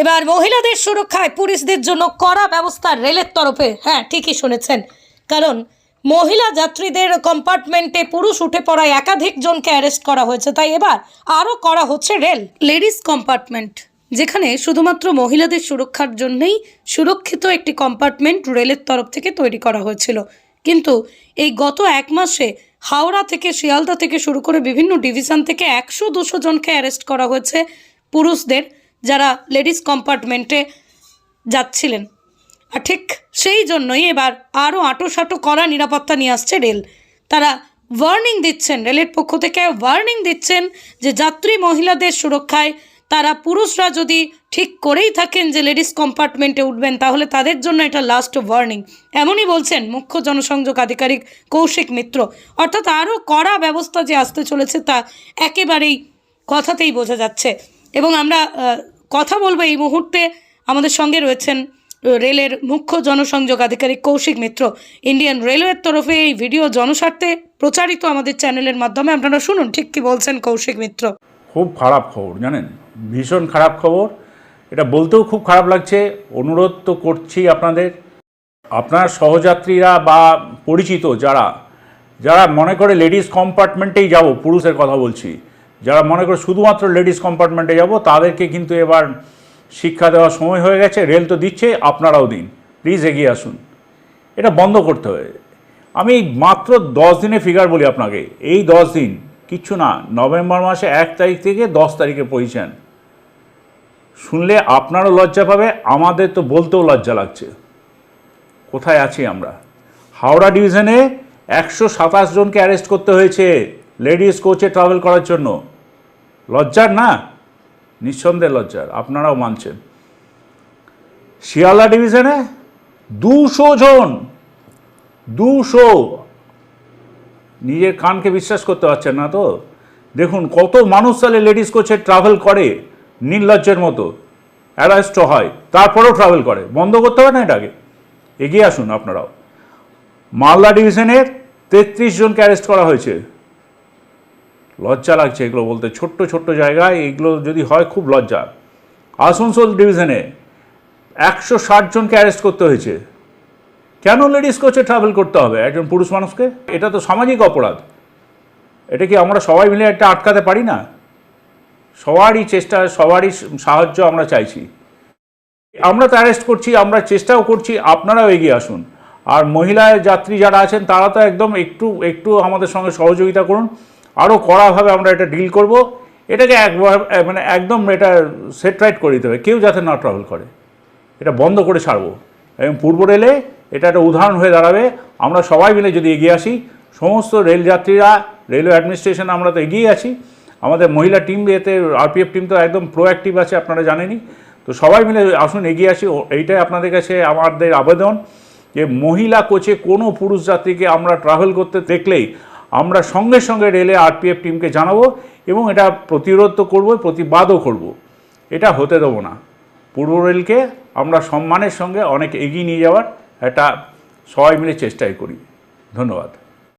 এবার মহিলাদের সুরক্ষায় পুলিশদের জন্য কড়া ব্যবস্থা রেলের তরফে। হ্যাঁ ঠিকই শুনেছেন। কারণ মহিলা যাত্রীদের কম্পার্টমেন্টে পুরুষ উঠে পড়ায় একাধিক জনকে অ্যারেস্ট করা হয়েছে। তাই এবার আরও করা হচ্ছে রেল। লেডিস কম্পার্টমেন্ট, যেখানে শুধুমাত্র মহিলাদের সুরক্ষার জন্যই সুরক্ষিত একটি কম্পার্টমেন্ট রেলের তরফ থেকে তৈরি করা হয়েছিল। কিন্তু এই গত এক মাসে হাওড়া থেকে শিয়ালদা থেকে শুরু করে বিভিন্ন ডিভিশন থেকে একশো দুশো জনকে অ্যারেস্ট করা হয়েছে পুরুষদের। যারা লেডিস কম্পার্টমেন্টে যাচ্ছিলেন। আর ঠিক সেই জন্যই এবার আরও আঁটোসাঁটো করা নিরাপত্তা নিয়ে আসছে রেল। তারা ওয়ার্নিং দিচ্ছেন, রেলের পক্ষ থেকে ওয়ার্নিং দিচ্ছেন যে যাত্রী মহিলাদের সুরক্ষায় তারা পুরুষরা যদি ঠিক করেই থাকেন যে লেডিস কম্পার্টমেন্টে উঠবেন, তাহলে তাদের জন্য এটা লাস্ট ওয়ার্নিং এমনই বলছেন মুখ্য জনসংযোগ আধিকারিক কৌশিক মিত্র। অর্থাৎ আরও কড়া ব্যবস্থা যে আসতে চলেছে তা একেবারেই কথাতেই বোঝা যাচ্ছে। এবং আমরা কথা বলব এই মুহূর্তে আমাদের সঙ্গে রয়েছেন রেলের মুখ্য জনসংযোগ আধিকারিক কৌশিক মিত্র, ইন্ডিয়ান রেলওয়ের তরফে এই ভিডিও জনস্বার্থে প্রচারিত আমাদের চ্যানেলের মাধ্যমে। আপনারা শুনুন, ঠিক কি বলছেন কৌশিক মিত্র? খুব খারাপ খবর, জানেন? ভীষণ খারাপ খবর। এটা বলতেও খুব খারাপ লাগছে। অনুরোধ তো করছি আপনাদের। আপনার সহযাত্রীরা বা পরিচিত যারা যারা মনে করে লেডিস কম্পার্টমেন্টেই যাব, পুরুষের কথা বলছি যারা মনে করে শুধুমাত্র লেডিস কম্পার্টমেন্টে যাব, তাদেরকে কিন্তু এবার শিক্ষা দেওয়ার সময় হয়ে গেছে, রেল তো দিচ্ছে, আপনারাও দিন। প্লিজ এগিয়ে আসুন। এটা বন্ধ করতে হবে। আমি মাত্র দশ দিনে ফিগার বলি আপনাকে, এই দশ দিন কিচ্ছু না, নভেম্বর মাসে এক তারিখ থেকে দশ তারিখে পজিশন শুনলে আপনারও লজ্জা পাবে, আমাদের তো বলতেও লজ্জা লাগছে। কোথায় আছি আমরা? হাওড়া ডিভিশনে একশো সাতাশ জনকে অ্যারেস্ট করতে হয়েছে। লেডিস কোচে ট্রাভেল করার জন্য। লজ্জার না? নিঃসন্দেহে লজ্জার। আপনারাও মানছেন। শিয়ালদা ডিভিশনে দুশো জন, দুশো। নিজের কানকে বিশ্বাস করতে পারছেন না তো? দেখুন, কত মানুষ তাহলে লেডিস কোচে ট্রাভেল করে নির্লজ্জের মতো। অ্যারেস্ট হয়, তারপরেও ট্রাভেল করে। বন্ধ করতে হবে না এটাকে এগিয়ে আসুন আপনারাও। মালদা ডিভিশনের তেত্রিশ জনকে অ্যারেস্ট করা হয়েছে। লজ্জা লাগছে এগুলো বলতে। ছোট্ট ছোট্ট জায়গায় এগুলো যদি হয়, খুব লজ্জা। আসানসোল ডিভিশনে একশো ষাট জনকে অ্যারেস্ট করতে হয়েছে। কেন লেডিস কোচে ট্রাভেল করতে হবে? একজন পুরুষ মানুষকে? এটা তো সামাজিক অপরাধ। এটা কি আমরা সবাই মিলে একটা আটকাতে পারি না? সবারই চেষ্টা, সবারই সাহায্য আমরা চাইছি। আমরা তো অ্যারেস্ট করছি, আমরা চেষ্টাও করছি, আপনারাও এগিয়ে আসুন। আর মহিলা যাত্রী যারা আছেন, তারা তো একদম একটু একটু আমাদের সঙ্গে সহযোগিতা করুন। আরও কড়াভাবে আমরা এটা ডিল করব। এটাকে একবার মানে একদম এটা সেট রাইট করে দিতে হবে। কেউ যাতে না ট্রাভেল করে। এটা বন্ধ করে ছাড়বো। এবং পূর্ব রেলে এটা একটা উদাহরণ হয়ে দাঁড়াবে। আমরা সবাই মিলে যদি এগিয়ে আসি, সমস্ত রেল যাত্রীরা রেলওয়ে অ্যাডমিনিস্ট্রেশন আমরা তো এগিয়ে আছি। আমাদের মহিলা টিম এতে আরপিএফ টিম তো একদম প্রোঅ্যাক্টিভ আছে, আপনারা জানেনই। তো সবাই মিলে আসুন, এগিয়ে আসি। এইটাই আপনাদের কাছে আমাদের আবেদন যে মহিলা কোচে কোনো পুরুষ যাত্রীকে আমরা ট্রাভেল করতে দেখলেই আমরা সঙ্গে সঙ্গে রেলে আরপিএফ টিমকে জানাব এবং এটা প্রতিরোধ তো করব, প্রতিবাদও করব। এটা হতে দেবো না। পূর্ব রেলকে আমরা সম্মানের সঙ্গে অনেক এগিয়ে নিয়ে যাওয়ার একটা সবাই মিলে চেষ্টাই করি। ধন্যবাদ।